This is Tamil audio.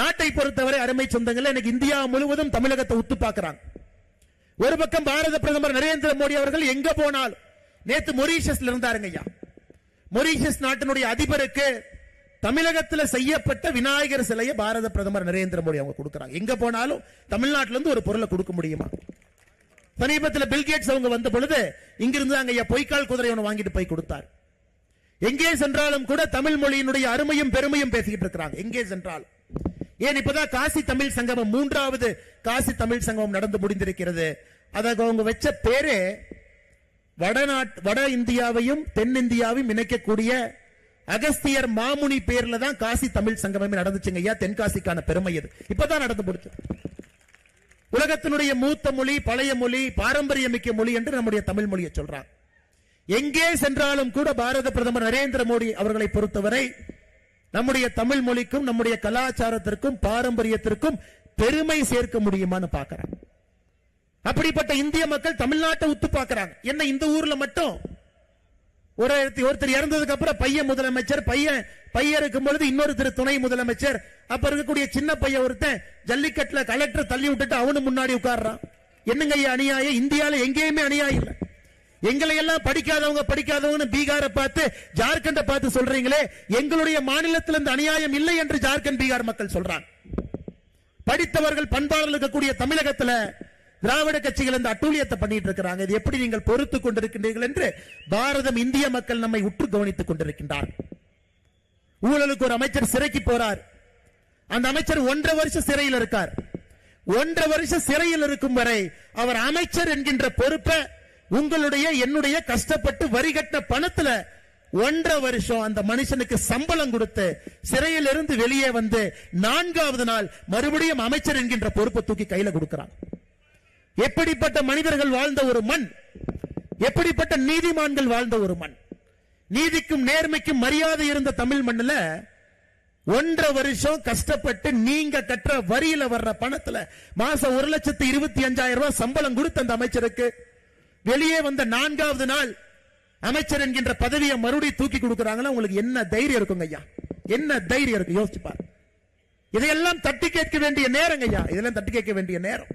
நாட்டை பொறுத்தவரை அருமை சொந்தங்கள் எனக்கு இந்தியா முழுவதும் தமிழகத்தை உத்து பார்க்கிறாங்க. ஒரு பக்கம் பாரத பிரதமர் நரேந்திர மோடி அவர்கள் எங்க போனாலும் நேத்து மொரீஷியஸ்ல இருந்தாருங்க ஐயா. மொரீஷியஸ் நாட்டினுடைய அதிபருக்கு தமிழகத்தில் செய்யப்பட்ட விநாயகர் சிலையை பாரத பிரதமர் நரேந்திர மோடி அவங்க கொடுக்கறாங்க. எங்க போனாலும் தமிழ்நாட்டில இருந்து ஒரு பொருளை கொடுக்க முடியுமா? சமீபத்தில் பில்கேட்ஸ் அவங்க வந்த பொழுது இங்கிருந்து அங்க பொய்க்கால் குதிரை ஒன்று வாங்கிட்டு போய் கொடுத்தார். எங்கே சென்றாலும் கூட தமிழ் மொழியினுடைய அருமையும் பெருமையும் பேசிக்கிட்டு இருக்கிறாங்க. எங்கே சென்றாலும். ஏன் இப்பதான் காசி தமிழ் சங்கமம் மூன்றாவது காசி தமிழ் சங்கமம் நடந்து முடிந்திருக்கிறது. அதற்கு அவங்க வச்ச பேரே வடநாட் வட இந்தியாவையும் தென்னிந்தியாவையும் இணைக்கக்கூடிய அகஸ்தியர் மாமுனி பேர்ல தான் காசி தமிழ் சங்கமமே நடந்துச்சுங்க. ஐயா தென்காசிக்கான பெருமை இது இப்பதான் நடந்து முடிச்சு. உலகத்தினுடைய மூத்த மொழி பழைய மொழி பாரம்பரியமிக்க மொழி என்று நம்முடைய தமிழ் மொழியை சொல்றான் எங்கே சென்றாலும் கூட பாரத பிரதமர் நரேந்திர மோடி அவர்களை பொறுத்தவரை நம்முடைய தமிழ் மொழிக்கும் நம்முடைய கலாச்சாரத்திற்கும் பாரம்பரியத்திற்கும் பெருமை சேர்க்க முடியுமான்னு பார்க்கறாங்க அப்படிப்பட்ட இந்திய மக்கள் தமிழ்நாட்டை உத்து பார்க்கறாங்க. என்ன இந்த ஊர்ல மட்டும்? ஒரு ஒருத்தர் இறந்ததுக்கு அப்புறம் பையன் முதலமைச்சர் பையன் பையன் இருக்கும் பொழுது இன்னொருத்தர் துணை முதலமைச்சர் அப்ப இருக்கக்கூடிய சின்ன பையன் ஒருத்தன் ஜல்லிக்கட்டுல கலெக்டர் தள்ளி விட்டுட்டு அவனு முன்னாடி உட்கார்றான். என்னங்க ஐயா அநியாயம்? இந்தியாவில எங்கேயுமே அநியாயம் இல்லை. எங்களை எல்லாம் படிக்காதவங்க படிக்காதவங்க பீகாரை பார்த்து ஜார்க்கண்டை பார்த்து சொல்றீங்களே எங்களுடைய மாநிலத்தில் இந்த அநியாயம் இல்லை என்று ஜார்க்கண்ட் பீகார் மக்கள் சொல்றாங்க. படித்தவர்கள் பண்பாளர்கள் இருக்கக்கூடிய தமிழகத்துல திராவிட கட்சிகள் இந்த அட்டூழியத்தை பண்ணிட்டு இருக்கிறாங்க. இது எப்படி நீங்கள் பொறுத்து கொண்டிருக்கின்றீர்கள் என்று பாரதம் இந்திய மக்கள் நம்மை உற்று கவனித்துக் கொண்டிருக்கின்றார். ஊழலுக்கு ஒரு அமைச்சர் சிறைக்கு போறார். அந்த அமைச்சர் ஒன்றரை வருஷம் சிறையில் இருக்கார். ஒன்றரை வருஷம் சிறையில் இருக்கும் வரை அவர் அமைச்சர் என்கின்ற பொறுப்பை உங்களுடைய என்னுடைய கஷ்டப்பட்டு வரி கட்ட பணத்துல ஒன்றரை வருஷம் அந்த மனுஷனுக்கு சம்பளம் கொடுத்து சிறையில் இருந்து வெளியே வந்து நான்காவது நாள் மறுபடியும் அமைச்சர் என்கின்ற பொறுப்பை தூக்கி கையில கொடுக்கிறான். எப்படிப்பட்ட மனிதர்கள் வாழ்ந்த ஒரு மண்? எப்படிப்பட்ட நீதிமான்கள் வாழ்ந்த ஒரு மண்? நீதிக்கும் நேர்மைக்கும் மரியாதை இருந்த தமிழ் மண்ணுல ஒன்றரை வருஷம் கஷ்டப்பட்டு நீங்க கட்டுற வரியில வர்ற பணத்துல மாசம் ஒரு லட்சத்து இருபத்தி அஞ்சாயிரம் ரூபாய் சம்பளம் கொடுத்த அந்த அமைச்சருக்கு வெளியே வந்த நான்காவது நாள் அமைச்சர் என்கின்ற பதவியை மறுபடியும் தூக்கி கொடுக்கறாங்களா உங்களுக்கு என்ன தைரியம் இருக்குங்க ஐயா? என்ன தைரியம் இருக்கு? யோசிச்சு பாரு இதையெல்லாம் தட்டி கேட்க வேண்டிய நேரங்க ஐயா. இதெல்லாம் தட்டி கேட்க வேண்டிய நேரம்.